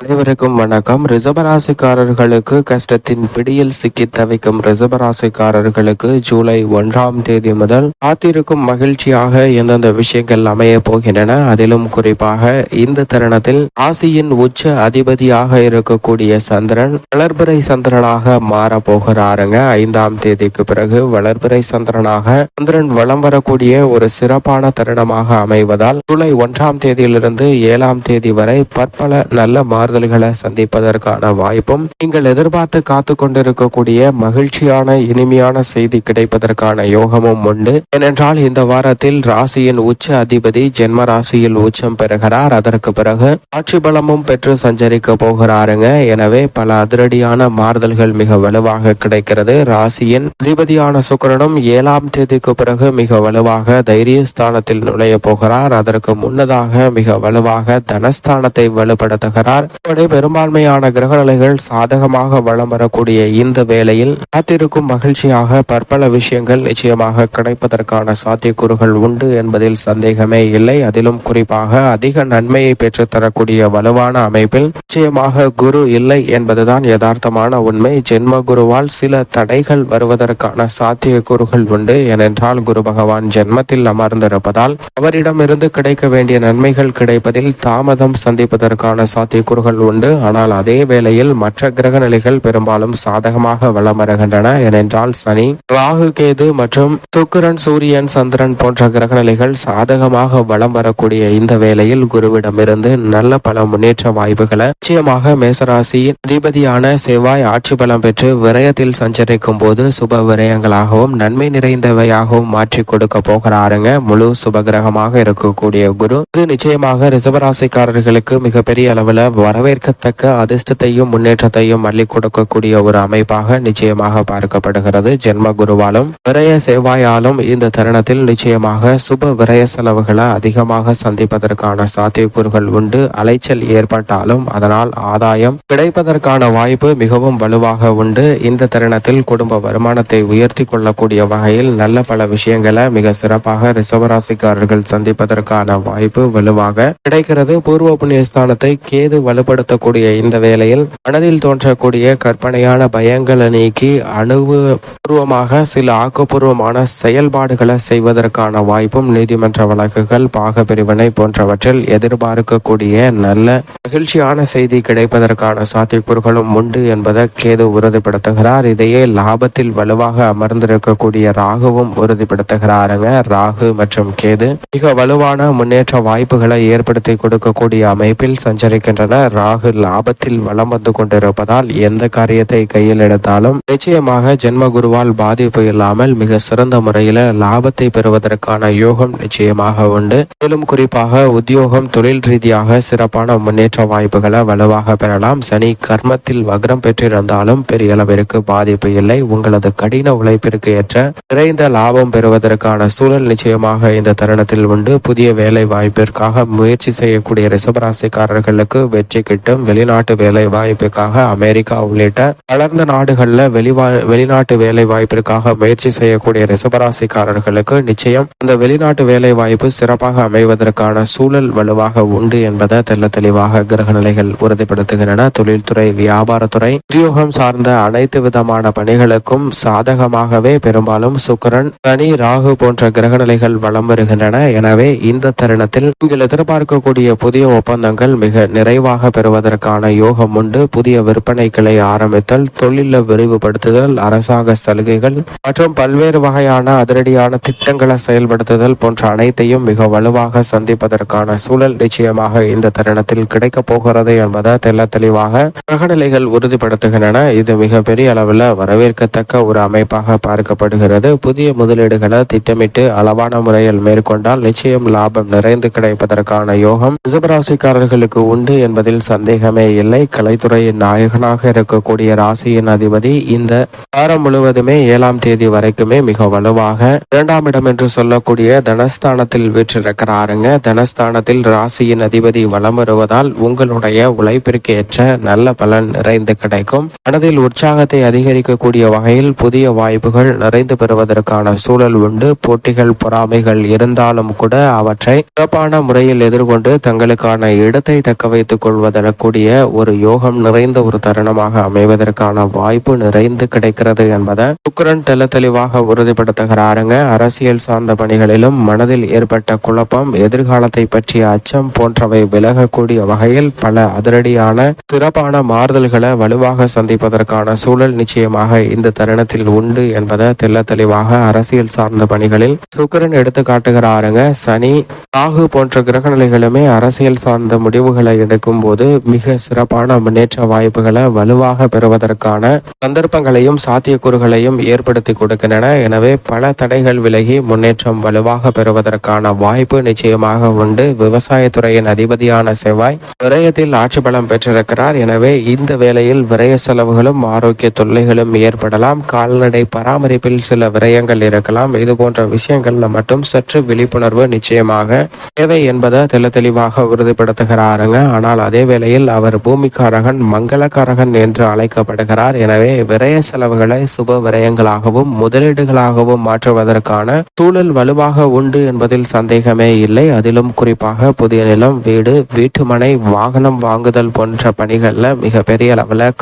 அனைவருக்கும் வணக்கம். ரிசபராசிக்காரர்களுக்கு கஷ்டத்தின் பிடியில் சிக்கி தவிக்கும் ரிசபராசிக்காரர்களுக்கு ஜூலை ஒன்றாம் தேதி முதல் காத்திருக்கும் மகிழ்ச்சியாக எந்தெந்த விஷயங்கள் அமைய போகின்றன அதிலும் குறிப்பாக இந்த தருணத்தில் ராசியின் உச்ச அதிபதியாக இருக்கக்கூடிய சந்திரன் வளர்பிறை சந்திரனாக மாற போகிறாருங்க. ஐந்தாம் தேதிக்கு பிறகு வளர்பிறை சந்திரனாக சந்திரன் வளம் வரக்கூடிய ஒரு சிறப்பான தருணமாக அமைவதால் ஜூலை ஒன்றாம் தேதியிலிருந்து ஏழாம் தேதி வரை பற்பல நல்ல மாறுதல்களை சந்திப்பதற்கான வாய்ப்பும் நீங்கள் எதிர்பார்த்து காத்து கொண்டிருக்கக்கூடிய மகிழ்ச்சியான இனிமையான செய்தி கிடைப்பதற்கான யோகமும் உண்டு. ஏனென்றால் இந்த வாரத்தில் ராசியின் உச்ச அதிபதி ஜென்ம ராசியில் உச்சம் பெறுகிறார். அதற்கு பிறகு ஆட்சி பலமும் பெற்று சஞ்சரிக்க போகிறாருங்க. எனவே பல அதிரடியான மாறுதல்கள் மிக வலுவாக கிடைக்கிறது. ராசியின் அதிபதியான சுக்கிரனும் ஏழாம் தேதிக்கு பிறகு மிக வலுவாக தைரியஸ்தானத்தில் நுழைய போகிறார். அதற்கு முன்னதாக மிக வலுவாக தனஸ்தானத்தை வலுப்படுத்துகிறார். இப்படி பெரும்பான்மையான கிரகநிலைகள் சாதகமாக வளம் வரக்கூடிய இந்த வேளையில் காத்திருக்கும் மகிழ்ச்சியாக பற்பல விஷயங்கள் நிச்சயமாக கிடைப்பதற்கான சாத்தியக்கூறுகள் உண்டு என்பதில் சந்தேகமே இல்லை. அதிலும் குறிப்பாக அதிக நன்மையை பெற்றுத்தரக்கூடிய வலுவான அமைப்பில் நிச்சயமாக குரு இல்லை என்பதுதான் யதார்த்தமான உண்மை. ஜென்ம குருவால் சில தடைகள் வருவதற்கான சாத்தியக்கூறுகள் உண்டு. ஏனென்றால் குரு பகவான் ஜென்மத்தில் அமர்ந்திருப்பதால் அவரிடமிருந்து கிடைக்க வேண்டிய நன்மைகள் கிடைப்பதில் தாமதம் சந்திப்பதற்கான சாத்தியக்கூறுகள் உண்டு. ஆனால் அதே வேளையில் மற்ற கிரக நிலைகள் பெரும்பாலும் சாதகமாக வலம் வருகின்றன ஏனென்றால் சனி ராகு கேது மற்றும் சுக்கிரன் சூரியன் சந்திரன் போன்ற கிரக நிலைகள் சாதகமாக வலம் வரக்கூடிய இந்த வேளையில் குருவிடமிருந்து நல்ல பல முன்னேற்ற வாய்ப்புகளை நிச்சயமாக மேசராசியின் அதிபதியான செவ்வாய் ஆட்சி பலம் பெற்று விரயத்தில் சஞ்சரிக்கும் போது சுப விரயங்களாகவும் நன்மை நிறைந்தவையாகவும் மாற்றி கொடுக்க போகிறாருங்க. முழு சுபகிரகமாக இருக்கக்கூடிய குரு. இது நிச்சயமாக ரிசவராசிக்காரர்களுக்கு மிகப்பெரிய அளவில் வரவேற்கத்தக்க அதிர்ஷ்டத்தையும் முன்னேற்றத்தையும் அள்ளி கொடுக்கக்கூடிய ஒரு அமைப்பாக நிச்சயமாக பார்க்கப்படுகிறது. ஜென்ம குருவாலும் விரய சேவாயாலும் இந்த தருணத்தில் நிச்சயமாக சுப விரய செலவுகளை அதிகமாக சந்திப்பதற்கான சாத்தியக்கூறுகள் உண்டு. அலைச்சல் ஏற்பட்டாலும் அதனால் ஆதாயம் கிடைப்பதற்கான வாய்ப்பு மிகவும் வலுவாக உண்டு. இந்த தருணத்தில் குடும்ப வருமானத்தை உயர்த்தி கொள்ளக்கூடிய வகையில் நல்ல பல விஷயங்களை மிக சிறப்பாக ரிசவராசிக்காரர்கள் சந்திப்பதற்கான வாய்ப்பு வலுவாக கிடைக்கிறது. பூர்வ புண்ணியஸ்தானத்தை கேது வலு வலுப்படுத்தக்கூடிய இந்த வேளையில் மனதில் தோன்றக்கூடிய கற்பனையான பயங்களை நீக்கி அணுபூர்வமாக சில ஆக்கப்பூர்வமான செயல்பாடுகளை செய்வதற்கான வாய்ப்பும் நீதிமன்ற வழக்குகள் பாக பிரிவினை போன்றவற்றில் எதிர்பார்க்கக்கூடிய நல்ல மகிழ்ச்சியான செய்தி கிடைப்பதற்கான சாத்தியக்கூறுகளும் உண்டு என்பதை கேது உறுதிப்படுத்துகிறார். இதையே லாபத்தில் வலுவாக அமர்ந்திருக்கக்கூடிய ராகுவும் உறுதிப்படுத்துகிறாருங்க. ராகு மற்றும் கேது மிக வலுவான முன்னேற்ற வாய்ப்புகளை ஏற்படுத்தி கொடுக்கக்கூடிய அமைப்பில் சஞ்சரிக்கின்றன ராகு லாபத்தில் வலம் வந்து கொண்டிருப்பதால் எந்த காரியத்தை கையில் எடுத்தாலும் நிச்சயமாக ஜென்ம குருவால் பாதிப்பு இல்லாமல் மிக சிறந்த முறையில் லாபத்தை பெறுவதற்கான யோகம் நிச்சயமாக உண்டு. மேலும் குறிப்பாக உத்தியோகம் தொழில் ரீதியாக சிறப்பான முன்னேற்ற வாய்ப்புகளை வலுவாக பெறலாம். சனி கர்மத்தில் வக்ரம் பெற்றிருந்தாலும் பெரிய அளவிற்கு பாதிப்பு இல்லை. உங்களது கடின உழைப்பிற்கு ஏற்ற நிறைந்த லாபம் பெறுவதற்கான சூழல் நிச்சயமாக இந்த தருணத்தில் உண்டு. புதிய வேலை வாய்ப்பிற்காக முயற்சி செய்யக்கூடிய ரிசபராசிக்காரர்களுக்கு வெற்றி கிட்டும் வெளிநாட்டு வேலை வாய்ப்பிற்காக அமெரிக்கா உள்ளிட்ட வளர்ந்த நாடுகளில் வெளிவா வெளிநாட்டு வேலை வாய்ப்பிற்காக முயற்சி செய்யக்கூடிய ரிசபராசிக்காரர்களுக்கு நிச்சயம் அந்த வெளிநாட்டு வேலை வாய்ப்பு சிறப்பாக அமைவதற்கான சூழல் வலுவாக உண்டு என்பதை தெல்ல தெளிவாக கிரகநிலைகள் உறுதிப்படுத்துகின்றன. தொழில்துறை வியாபாரத்துறை உத்தியோகம் சார்ந்த அனைத்து விதமான பணிகளுக்கும் சாதகமாகவே பெரும்பாலும் சுக்கரன் சனி ராகு போன்ற கிரகநிலைகள் வலம் வருகின்றன. எனவே இந்த தருணத்தில் நீங்கள் எதிர்பார்க்கக்கூடிய புதிய ஒப்பந்தங்கள் மிக நிறைவாக பெறுவதற்கான யோகம் உண்டு. புதிய விற்பனைகளை ஆரம்பித்தல் தொழில விரிவுபடுத்துதல் அரசாங்க சலுகைகள் மற்றும் பல்வேறு வகையான அதிரடியான திட்டங்களை செயல்படுத்துதல் போன்ற அனைத்தையும் மிக வலுவாக சந்திப்பதற்கான சூழல் நிச்சயமாக இந்த தருணத்தில் கிடைக்கப் போகிறது என்பதை தெல்ல தெளிவாக கிரகநிலைகள் உறுதிப்படுத்துகின்றன. இது மிக பெரிய அளவில் வரவேற்கத்தக்க ஒரு அமைப்பாக பார்க்கப்படுகிறது. புதிய முதலீடுகளை திட்டமிட்டு அளவான முறையில் மேற்கொண்டால் நிச்சயம் லாபம் நிறைந்து கிடைப்பதற்கான யோகம். ரிசபராசிக்காரர்களுக்கு உண்டு என்பதில் சந்தேகமே இல்லை. கலைத்துறையின் நாயகனாக இருக்கக்கூடிய ராசியின் அதிபதி இந்த வாரம் முழுவதுமே ஏழாம் தேதி வரைக்குமே மிக வலுவாக இரண்டாம் இடம் என்று சொல்லக்கூடிய தனஸ்தானத்தில் வீற்றிருக்கிறாருங்க. தனஸ்தானத்தில் ராசியின் அதிபதி வலம் வருவதால் உங்களுடைய உழைப்பிற்கு ஏற்ற நல்ல பலன் நிறைந்து கிடைக்கும். மனதில் உற்சாகத்தை அதிகரிக்கக்கூடிய வகையில் புதிய வாய்ப்புகள் நிறைந்து பெறுவதற்கான சூழல் உண்டு. போட்டிகள் பொறாமைகள் இருந்தாலும் கூட அவற்றை சிறப்பான முறையில் எதிர்கொண்டு தங்களுக்கான இடத்தை தக்க வைத்துக் கொள்வது பெறுவதற்குரிய ஒரு யோகம் நிறைந்த ஒரு தருணமாக அமைவதற்கான வாய்ப்பு நிறைந்து கிடைக்கிறது என்பதை சுக்கரன் தெல தெளிவாக உறுதிப்படுத்துகிறாருங்க. அரசியல் சார்ந்த பணிகளிலும் மனதில் ஏற்பட்ட குழப்பம் எதிர்காலத்தை பற்றிய அச்சம் போன்றவை விலகக்கூடிய வகையில் பல அதிரடியான சிறப்பான மாறுதல்களை வலுவாக சந்திப்பதற்கான சூழல் நிச்சயமாக இந்த தருணத்தில் உண்டு என்பதை தெல்ல தெளிவாக அரசியல் சார்ந்த பணிகளில் சுக்கரன் எடுத்து காட்டுகிறாருங்க. சனி ராகு போன்ற கிரகநிலைகளுமே அரசியல் சார்ந்த முடிவுகளை எடுக்கும் போது மிக சிறப்பான முன்னேற்ற வாய்ப்புகளை வலுவாக பெறுவதற்கான சந்தர்ப்பங்களையும் சாத்தியக்கூறுகளையும் ஏற்படுத்தி கொடுக்கின்றன. எனவே பல தடைகள் விலகி முன்னேற்றம் வலுவாக பெறுவதற்கான வாய்ப்பு நிச்சயமாக உண்டு. விவசாயத்துறையின் அதிபதியான செவ்வாய் விரயத்தில் ஆட்சி பலம் பெற்றிருக்கிறார். எனவே இந்த வேளையில் விரய செலவுகளும் ஆரோக்கிய தொல்லைகளும் ஏற்படலாம். கால்நடை பராமரிப்பில் சில விரயங்கள் இருக்கலாம். இது போன்ற விஷயங்கள்ல மட்டும் சற்று விழிப்புணர்வு நிச்சயமாக தேவை என்பதை தெள்ள தெளிவாக உறுதிப்படுத்துகிறாருங்க. ஆனால் அதே வேளையில் அவர் பூமிக்காரகன் மங்களக்காரகன் என்று அழைக்கப்படுகிறார். எனவே விரய செலவுகளை சுப விரயங்களாகவும் முதலீடுகளாகவும் மாற்றுவதற்கான சூழல் வலுவாக உண்டு என்பதில் சந்தேகமே இல்லை. அதிலும் குறிப்பாக புதிய நிலம் வீடு வீட்டுமனை வாகனம் வாங்குதல் போன்ற பணிகளில் மிக பெரிய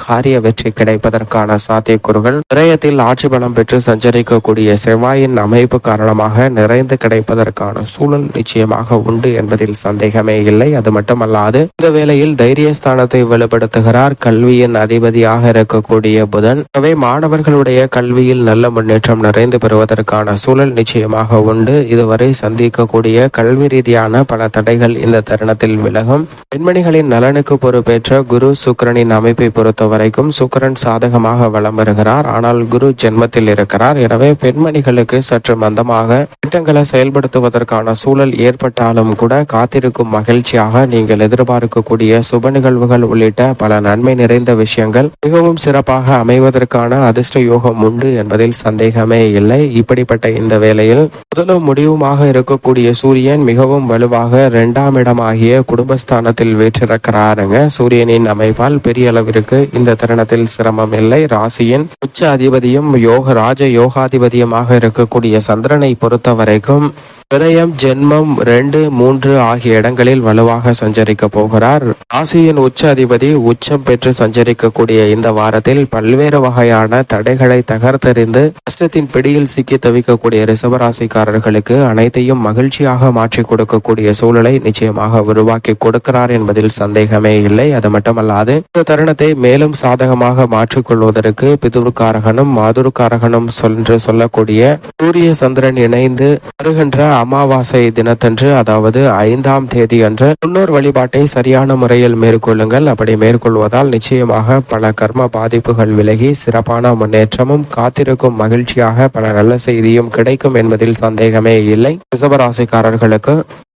காரிய வெற்றி கிடைப்பதற்கான சாத்தியக்கூறுகள். விரயத்தில் ஆட்சி பலம் பெற்று சஞ்சரிக்கக்கூடிய செவ்வாயின் அமைப்பு காரணமாக நிறைந்து கிடைப்பதற்கான சூழல் நிச்சயமாக உண்டு என்பதில் சந்தேகமே இல்லை. அது மட்டுமல்லாது இந்த வேளையில் தைரியஸ்தானத்தை வலுப்படுத்துகிறார் கல்வியின் அதிபதியாக இருக்கக்கூடிய புதன். எனவே மாணவர்களுடைய கல்வியில் நல்ல முன்னேற்றம் நிறைந்து பெறுவதற்கான சூழல் நிச்சயமாக உண்டு. இதுவரை சந்திக்கக்கூடிய கல்வி ரீதியான பல தடைகள் இந்த தருணத்தில் விலகும். பெண்மணிகளின் நலனுக்கு பொறுப்பேற்ற குரு சுக்கரனின் அமைப்பை பொறுத்த வரைக்கும் சுக்கிரன் சாதகமாக வலம் வருகிறார். ஆனால் குரு ஜென்மத்தில் இருக்கிறார். எனவே பெண்மணிகளுக்கு சற்று மந்தமாக திட்டங்களை செயல்படுத்துவதற்கான சூழல் ஏற்பட்டாலும் கூட காத்திருக்கும் மகிழ்ச்சியாக நீங்கள் எதிர்பார்க்கக்கூடிய சுப நிகழ்வுகள் உள்ளிட்ட பல நன்மை நிறைந்த விஷயங்கள் மிகவும் சிறப்பாக அமைவதற்கான அதிர்ஷ்ட யோகம் உண்டு என்பதில் சந்தேகமே இல்லை. இப்படிப்பட்ட இந்த வேளையில் முதலும் முடிவுமாக இருக்கக்கூடிய சூரியன் மிகவும் வலுவாக இரண்டாம் இடமாகிய குடும்பஸ்தானத்தில் வீற்றிருக்கிறாருங்க. சூரியனின் அமைப்பால் பெரிய அளவிற்கு இந்த தருணத்தில் சிரமம் இல்லை. ராசியின் உச்ச அதிபதியும் யோக ராஜ யோகாதிபதியுமாக இருக்கக்கூடிய சந்திரனை பொறுத்த வரைக்கும் விரயம் ஜென்மம் ரெண்டு மூன்று ஆகிய இடங்களில் வலுவாக சஞ்சரிக்க போகிறார். ராசியின் உச்ச அதிபதி உச்சம் பெற்று சஞ்சரிக்கக்கூடிய இந்த வாரத்தில் பல்வேறு வகையான தடைகளை தகர்த்தெறிந்து கஷ்டத்தின் பிடியில் சிக்கி தவிக்கக்கூடிய ரிசவராசிக்காரர்களுக்கு அனைத்தையும் மகிழ்ச்சியாக மாற்றி கொடுக்கக்கூடிய சூழலை நிச்சயமாக உருவாக்கி கொடுக்கிறார் என்பதில் சந்தேகமே இல்லை. அது மட்டுமல்லாது இந்த தருணத்தை மேலும் சாதகமாக மாற்றிக்கொள்வதற்கு பிதுர்காரகனும் மாதுருக்காரகனும் என்று சொல்லக்கூடிய சூரிய சந்திரன் இணைந்து வருகின்ற அமாவாசை தினத்தன்று அதாவது ஐந்தாம் தேதி அன்று முன்னோர் வழிபாட்டை சரியான முறையில் மேற்கொள்ளுங்கள். அப்படி மேற்கொள்வதால் நிச்சயமாக பல கர்ம பாதிப்புகள் விலகி சிறப்பான முன்னேற்றமும் காத்திருக்கும் மகிழ்ச்சியாக பல நல்ல செய்தியும் கிடைக்கும் என்பதில் சந்தேகமே இல்லை. ரிசவராசிக்காரர்களுக்கு